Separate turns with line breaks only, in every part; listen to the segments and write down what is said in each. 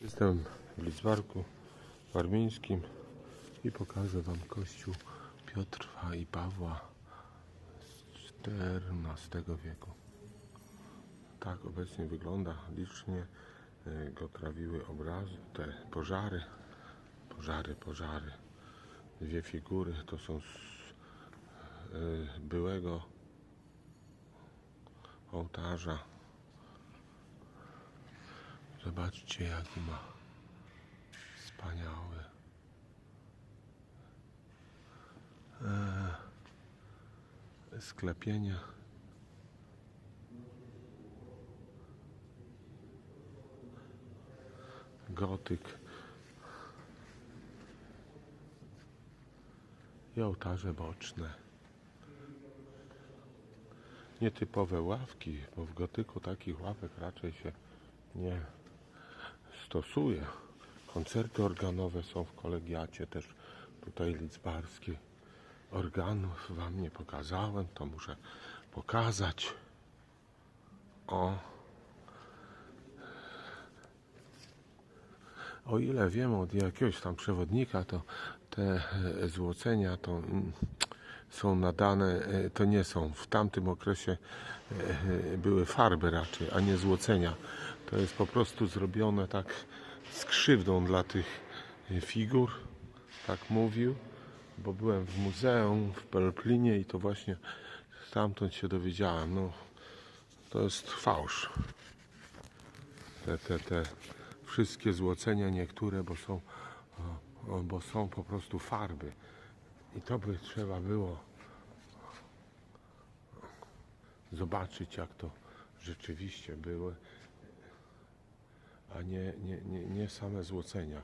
Jestem w Lidzbarku Warmińskim i pokażę Wam kościół Piotra i Pawła z XIV wieku. Tak obecnie wygląda. Licznie e, go trawiły obrazy, te pożary, pożary, pożary. Dwie figury to są z e, byłego ołtarza. Zobaczcie jaki ma wspaniały e, sklepienie. Gotyk i ołtarze boczne. Nietypowe ławki, bo w gotyku takich ławek raczej się nie stosuje. Koncerty organowe są w kolegiacie też tutaj lidzbarskiej. Organów wam nie pokazałem, to muszę pokazać. O. O ile wiem od jakiegoś tam przewodnika, to te e, złocenia to mm, są nadane, e, to nie są. W tamtym okresie e, były farby raczej, a nie złocenia. To jest po prostu zrobione tak z krzywdą dla tych e, figur, tak mówił, bo byłem w muzeum w Pelplinie i to właśnie stamtąd się dowiedziałem. No, to jest fałsz. Te, te, te wszystkie złocenia, niektóre, bo są, bo są po prostu farby. I to by trzeba było zobaczyć, jak to rzeczywiście były, a nie, nie, nie, nie same złocenia.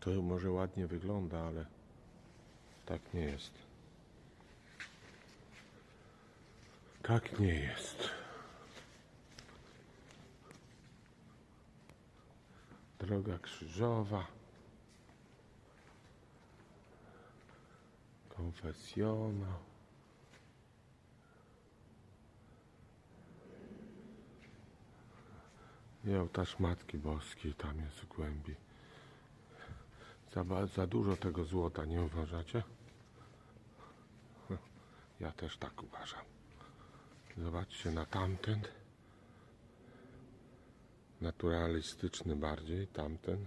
To może ładnie wygląda, ale tak nie jest. Tak nie jest. Droga krzyżowa. Konfesjonał. I ołtarz Matki Boskiej tam jest w głębi. Za, za dużo tego złota, nie uważacie? Ja też tak uważam. Zobaczcie na tamten. Naturalistyczny bardziej, tamten,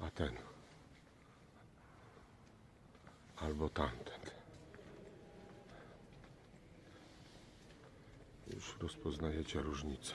a ten. Albo tamten. Już rozpoznajecie różnicę.